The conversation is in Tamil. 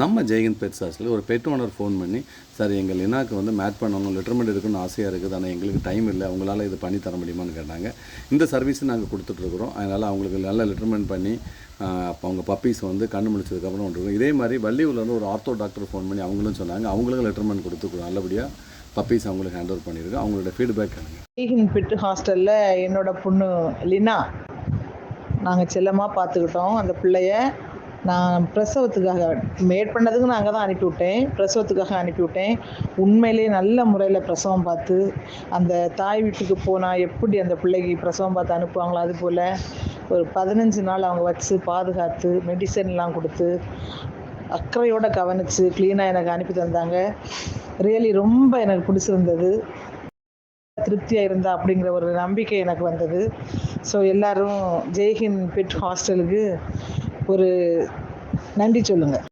நம்ம ஜெயகந்த் பெட் சாஸில் ஒரு பெட் ஓனர் ஃபோன் பண்ணி சார் எங்கள் இனாக்கு வந்து மேட் பண்ணணும் லெட்டர்மெண்ட் எடுக்கணும்னு ஆசையாக இருக்குது ஆனால் எங்களுக்கு டைம் இல்லை உங்களால் இது பண்ணி தர முடியுமான்னு கேட்டாங்க. இந்த சர்வீஸ் நாங்கள் கொடுத்துட்ருக்குறோம் அதனால் அவங்களுக்கு நல்ல லெட்டர்மெண்ட் பண்ணி அப்போ அவங்க பப்பீஸ் வந்து கண்ணு முடிச்சதுக்கப்புறம் விட்டுருக்கோம் இதே மாதிரி வள்ளியூர்லேருந்து ஒரு ஆர்த்தோ டாக்டர் ஃபோன் பண்ணி அவங்களும் சொன்னாங்க. அவங்களுக்கும் லெட்டர்மெண்ட் கொடுத்து நல்லபடியாக பப்பீஸ் அவங்களுக்கு ஹேண்ட் ஓவர் பண்ணியிருக்கோம். அவங்களோட ஃபீட்பேக் கேளுங்க. பெட் பிட்டு ஹாஸ்டலில் என்னோட பொண்ணு லினா. நாங்கள் செல்லமாக பார்த்துக்கிட்டோம். அந்த பிள்ளைய நான் பிரசவத்துக்காக மேட் பண்ணதுக்கு நான் அங்கே தான் அனுப்பிவிட்டேன் பிரசவத்துக்காக அனுப்பிவிட்டேன் உண்மையிலேயே நல்ல முறையில் பிரசவம் பார்த்து அந்த தாய் வீட்டுக்கு போனால் எப்படி அந்த பிள்ளைக்கு பிரசவம் பார்த்து அனுப்புவாங்களோ அது போல் ஒரு பதினஞ்சு நாள் அவங்க வச்சு பாதுகாத்து மெடிசன்லாம் கொடுத்து அக்கறையோடு கவனித்து க்ளீனாக எனக்கு அனுப்பி தந்தாங்க. ரியலி ரொம்ப எனக்கு பிடிச்சிருந்தது. திருப்தியாக இருந்தா அப்படிங்கிற ஒரு நம்பிக்கை எனக்கு வந்தது. ஸோ எல்லாரும் ஜெய்ஹிந்த் பெட் ஹாஸ்டலுக்கு ஒரு நன்றி சொல்லுங்கள்